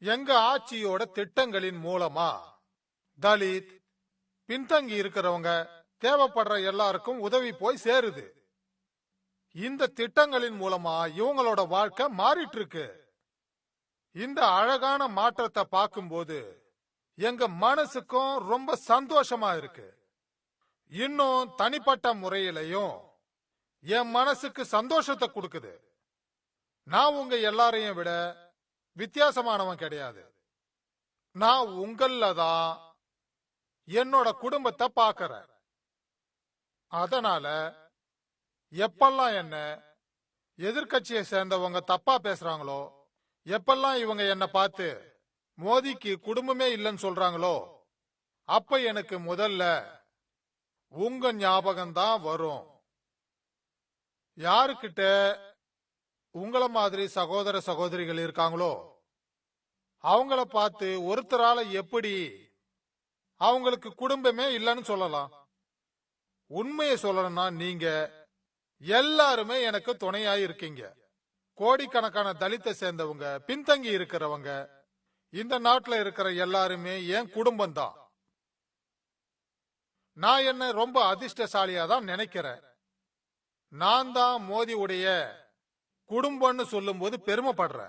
எங்க ஆட்சியோட திட்டங்களின் மூலமா தலித் பின்தங்கி இருக்கிறவங்க தேவைப்படுற எல்லாருக்கும் உதவி போய் சேருது. இந்த திட்டங்களின் மூலமா இவங்களோட வாழ்க்கை மாறிட்டு இருக்கு இந்த அழகான மாற்றத்தை பார்க்கும்போது எங்க மனசுக்கும் ரொம்ப சந்தோஷமா இருக்கு. இன்னும் தனிப்பட்ட முறையிலையும் என் மனசுக்கு சந்தோஷத்தை கொடுக்குது. நான் உங்க எல்லாரையும் விட வித்தியாசமானவன் கிடையாது. நான் உங்கள தான் என்னோட குடும்பத்தை பார்க்கறேன். அதனால எப்பெல்லாம் என்ன எதிர்க்கட்சியை சேர்ந்தவங்க தப்பா பேசுறாங்களோ எப்பெல்லாம் இவங்க என்ன பார்த்து மோதிக்கு குடும்பமே இல்லைன்னு சொல்றாங்களோ அப்ப எனக்கு முதல்ல உங்க ஞாபகம் தான் வரும். யாருக்கிட்ட உங்களை மாதிரி சகோதர சகோதரிகள் இருக்காங்களோ? அவங்கள பார்த்து ஒருத்தரால எப்படி அவங்களுக்கு குடும்பமே இல்லைன்னு சொல்லலாம். உண்மையை சொல்லணும்னா நீங்க எல்லாருமே எனக்கு துணையா இருக்கீங்க. கோடிக்கணக்கான தலித்தை சேர்ந்தவங்க பின்தங்கி இருக்கிறவங்க இந்த நாட்டுல இருக்கிற எல்லாருமே என் குடும்பம் தான் நான் என்ன ரொம்ப அதிர்ஷ்டசாலியா தான் நினைக்கிறேன். நான் தான் மோதியுடைய குடும்பம்னு சொல்லும் போது பெருமைப்படுற